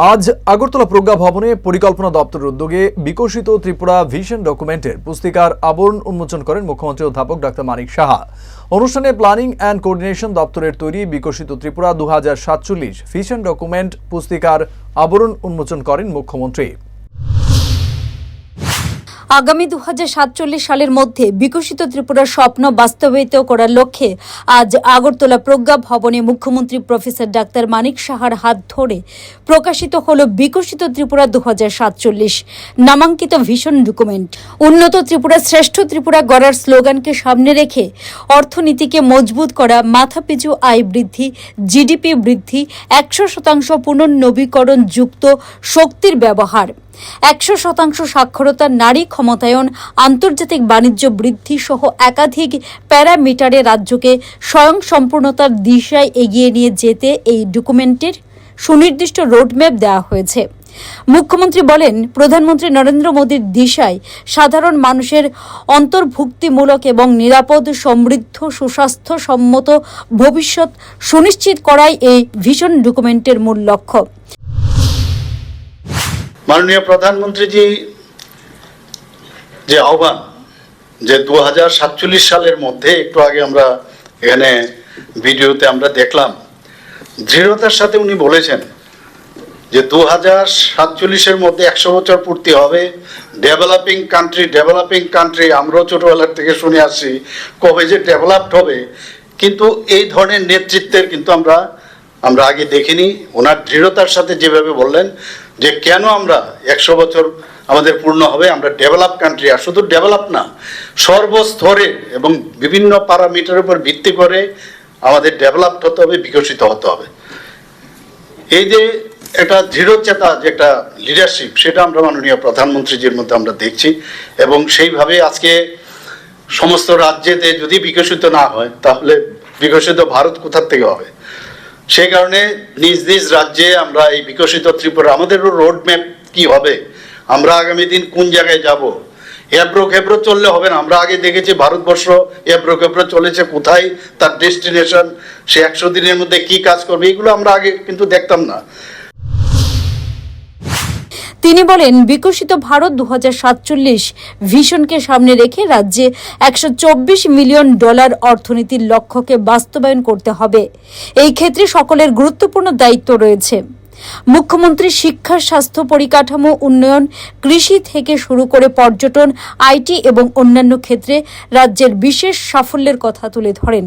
আজ আগরতলা প্রজ্ঞা ভবনে পরিকল্পনা দপ্তরের উদ্যোগে বিকশিত ত্রিপুরা ভিশন ডকুমেন্টের পুস্তিকার আবরণ উন্মোচন করেন মুখ্যমন্ত্রী অধ্যাপক ডাক্তার মানিক সাহা। অনুষ্ঠানে প্ল্যানিং অ্যান্ড কোঅর্ডিনেশন দপ্তরের তৈরি বিকশিত ত্রিপুরা দু সাতচল্লিশ ভিশন ডকুমেন্ট পুস্তিকার আবরণ উন্মোচন করেন মুখ্যমন্ত্রী। আগামী দু হাজার সাতচল্লিশ সালের মধ্যে বিকশিত ত্রিপুরার স্বপ্ন বাস্তবায়িত করার লক্ষ্যে আজ আগরতলা প্রজ্ঞা ভবনে মুখ্যমন্ত্রী প্রফেসর ডাক্তার মানিক সাহার হাত ধরে প্রকাশিত হল বিকশিত ত্রিপুরা দু হাজার সাতচল্লিশ। নামাঙ্কিত ভীষণ ডকুমেন্ট। উন্নত ত্রিপুরা, শ্রেষ্ঠ ত্রিপুরা গড়ার স্লোগানকে সামনে রেখে অর্থনীতিকে মজবুত করা, মাথাপিছু আয় বৃদ্ধি, জিডিপি বৃদ্ধি, একশো শতাংশ পুনর্নবীকরণ যুক্ত শক্তির ব্যবহার। একশো শতাংশ সাক্ষরতা নারী ক্ষমতায়ন, আন্তর্জাতিক বাণিজ্য বৃদ্ধি সহ একাধিক প্যারামিটারে রাজ্যকে স্বয়ংসম্পূর্ণতার দিশায় এগিয়ে নিয়ে যেতে এই ডকুমেন্টের সুনির্দিষ্ট রোডম্যাপ দেওয়া হয়েছে। মুখ্যমন্ত্রী বলেন, প্রধানমন্ত্রী নরেন্দ্র মোদীর দিশায় সাধারণ মানুষের অন্তর্ভুক্তিমূলক এবং নিরাপদ, সমৃদ্ধ সুস্বাস্থ্য সম্মত ভবিষ্যৎ সুনিশ্চিত করাই এই ভিশন ডকুমেন্টের মূল লক্ষ্য। মাননীয় প্রধানমন্ত্রীজি, যে আহ্বান যে দু সালের মধ্যে একটু আগে আমরা এখানে ভিডিওতে আমরা দেখলাম, দৃঢ়তার সাথে উনি বলেছেন যে দু হাজার সাতচল্লিশের মধ্যে একশো বছর পূর্তি হবে, ডেভেলপিং কান্ট্রি ডেভেলপিং কান্ট্রি, আমরাও ছোটোবেলার থেকে শুনে আসছি কবে যে ডেভেলপড হবে, কিন্তু এই ধরনের নেতৃত্বের কিন্তু আমরা আমরা আগে দেখিনি। ওনার দৃঢ়তার সাথে যেভাবে বললেন যে কেন আমরা একশো বছর আমাদের পূর্ণ হবে, আমরা ডেভেলপ কান্ট্রি আর শুধু ডেভেলপ না, সর্বস্তরে এবং বিভিন্ন প্যারামিটারের উপর ভিত্তি করে আমাদের ডেভেলপড হতে হবে, বিকশিত হতে হবে। এই যে একটা দৃঢ়চেতা যে একটা লিডারশিপ সেটা আমরা মাননীয় প্রধানমন্ত্রীজির মধ্যে আমরা দেখছি এবং সেইভাবে আজকে সমস্ত রাজ্যেতে যদি বিকশিত না হয়, তাহলে বিকশিত ভারত কোথার থেকে হবে? সেই কারণে নিজ নিজ রাজ্যে আমরা এই বিকশিত ত্রিপুরা আমাদেরও রোড ম্যাপ কী হবে? আমরা আগামী দিন কোন জায়গায় যাব? এব্রো খেব্রো চললে হবে না। আমরা আগে দেখেছি ভারতবর্ষ এব্রো খেব্রো চলেছে কোথায়, তার ডেস্টিনেশন সে একশো দিনের মধ্যে কি কাজ করবে, এগুলো আমরা আগে কিন্তু দেখতাম না। তিনি বলেন, বিকশিত ভারত দু হাজার সাতচল্লিশ ভিশনকে সামনে রেখে রাজ্যে একশো চব্বিশ মিলিয়ন ডলার অর্থনীতির লক্ষ্যকে বাস্তবায়ন করতে হবে। এই ক্ষেত্রে সকলের গুরুত্বপূর্ণ দায়িত্ব রয়েছে। মুখ্যমন্ত্রী শিক্ষা, স্বাস্থ্য পরিকাঠামো, উন্নয়ন, কৃষি থেকে শুরু করে পর্যটন, আইটি এবং অন্যান্য ক্ষেত্রে রাজ্যের বিশেষ সাফল্যের কথা তুলে ধরেন।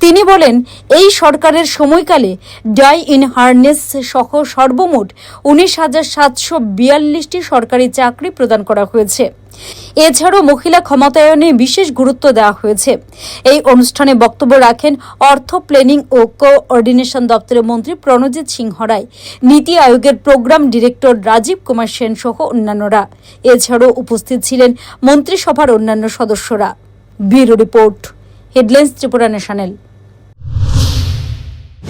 তিনি বলেন, এই সরকারের সময়কালে ডাই ইন হার্নেস সহ সর্বমোট উনিশ হাজার সাতশো বিয়াল্লিশটি সরকারি চাকরি প্রদান করা হয়েছে। এছাড়াও মহিলা ক্ষমতায়নে বিশেষ গুরুত্ব দেওয়া হয়েছে। এই অনুষ্ঠানে বক্তব্য রাখেন অর্থ প্ল্যানিং ও কোঅর্ডিনেশন দপ্তরের মন্ত্রী প্রণজিৎ সিংহ রায়, নীতি আয়োগের প্রোগ্রাম ডিরেক্টর রাজীব কুমার সেন সহ অন্যান্যরা। এছাড়াও উপস্থিত ছিলেন মন্ত্রিসভার অন্যান্য সদস্যরা। Bureau report, headlines Tripura national.